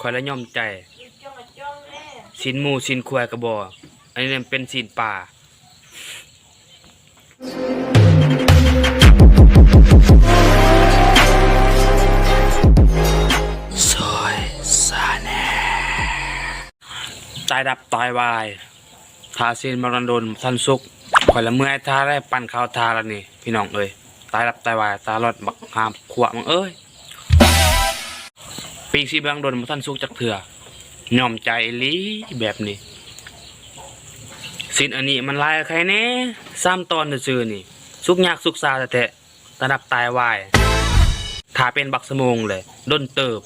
คอยละย่อมใจสินหมูสินควายกระบออันนี้เนี่ยเป็นสินป่าซอยซาแหนตายดับตายวายทาสินมรันดนทันสุกคอยละเมื่อยทาได้ปั่นข้าวทาแล้วนี่ พี่น้องเอ้ยตายดับตายวายตาลอดบักหามขวะมึงเอ้ย ปีกสีบางโดนมาท่านสุกจักเถื่อยอมใจลีแบบนี้สินอันนี้มันลายใครแน่ซ้ำตอนซื่อนี่ สุกยากสุกซาแต่แต่ระดับตายวายถ้าเป็นบักสมงเลยด้นเติบ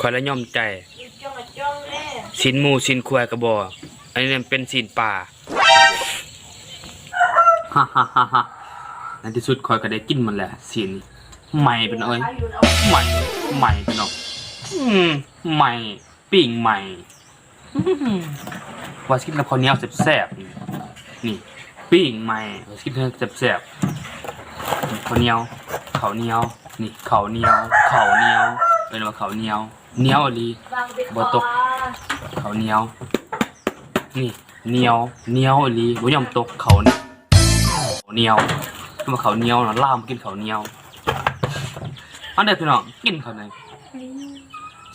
คอยละย่อมใจสินหมูสินควายกระบออันนี้เป็นสินป่าฮ่าฮ่าฮ่าฮ่าในที่สุดคอยก็ได้กินมันแหละสินใหม่เป็นเอ้ยใหม่ ใหม่เป็นออกอืมใหม่ปิ่งใหม่ว่าสิกินกับข้าวเหนียวแซ่บๆนี่นี่ปิ้งใหม่ว่าสิกินกับแซ่บๆนี่ข้าวเหนียวข้าวเหนียว นี่ข้าวเหนียวข้าวเหนียว เป็นว่าข้าวเหนียวเหนียวอีหลีบ่ตกข้าวเหนียว นี่เหนียวเหนียวอีหลีบ่ยอมตกข้าวเหนียวข้าเหนียวเป็นว่าข้าวเหนียวนะล่ามกินข้าวเหนียว อันเด็ดพี่น้องกินเขาหน่อย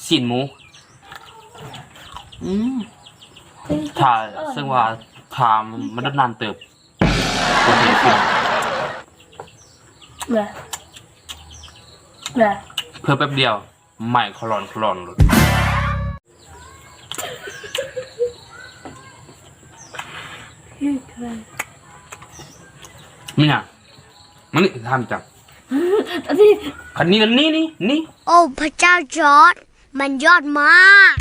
สีนหมูอืมถ้าซึ่งว่าทามมันนานเติบคนเห็นกินแบบแบบเพื่อแป๊บเดียวใหม่คลอนคลอนเลยนี่คือนี่น่ะมันนี่ทำจัง อันนี้คันนี้กันนี่นี่นี่โอ้พระเจ้าจอร์ดมันยอดมาก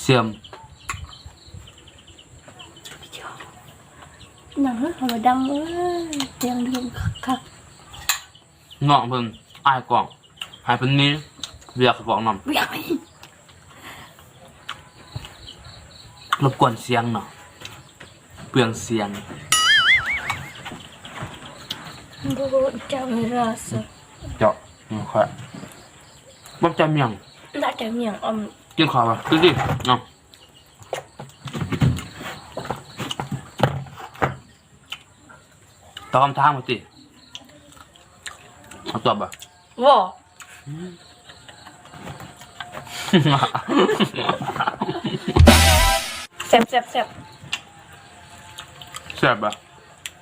เสื่อมหนังเขาดังเลยเสียงเรียงคักเงาะเพิ่งอายกล่องหายเป็นนี้เรียกกระบอกน้ๆเบียกไปำรบกวนเสียงหน่อยเปลืองเสียง ดูจังราสเจาะนี่ค่อยบ่จำยังน่าจะเมียงอมกินข้าวป่ะดูดิเนาะตอบคำถามมาสิเอาตอบป่ะว่ แซ่บแซ่บแซ่บแซ่บป่ะ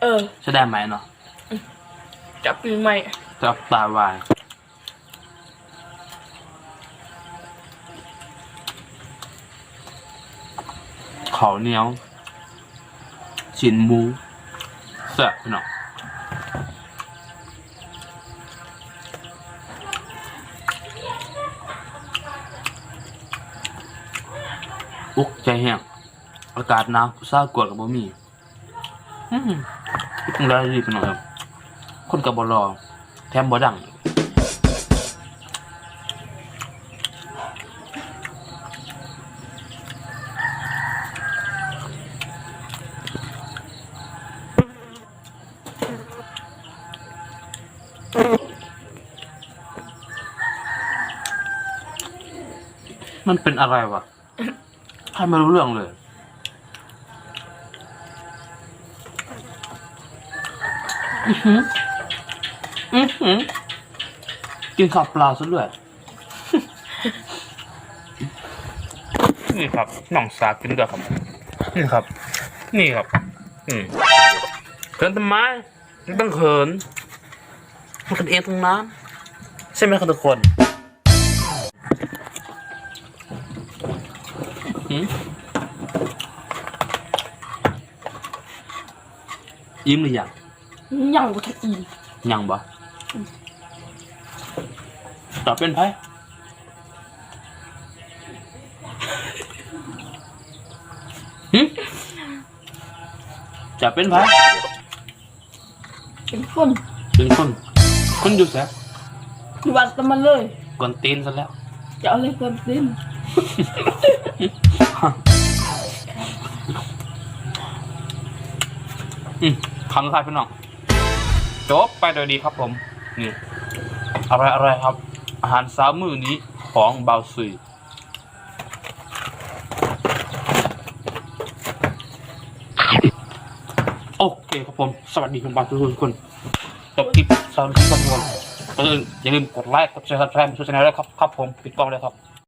เออ แสดงไหมเนาะ จับปีใหม่จับตาวายข้าวเหนียวชิ้นหมูแซ่บพี่น้องอุกใจแห้งอากาศหนาวซ่ากวดกับบ่มีอืมต้องได้รีบไปหน่อยครับ คนกับบรอแถมบ่ดังมันเป็นอะไรวะใครไม่รู้เรื่องเลย อือหื ออือหือกินข้าวเปล่าซะด้วย นี่ครับน้องสากินด้วยครับ นี่ครับ นี่ครับ อืมเขินทำไมมันต้องเขินมันกันเองตรงนั้นใช่ไหมครับทุกคนอื้อหือยิ้มหรือยังยังบ่ทันอีกยังบ่ ตอบเป็นไพ่หึจะเป็นไพ่เป็นคนเป็นคน คนอยู่แซ่อยู่วันตะมันเลยก่อนตีนซะแล้ว จะเอาอะไรเพิ่มเติมอืมคำสุดท้ายพี่น้องจบไปโดยดีครับผม นี่อะไรอะไรครับ อาหารเช้ามื้อนี้ของเบาซุยโอเคครับผม สวัสดีคุณบางทุกคนจบคลิปสวัสดีทุกคนเอออย่าลืมกดไลค์กดแชร์กดแชร์ช่วยชนะด้วยครับ ครับผม ปิดกล้องเลยครับ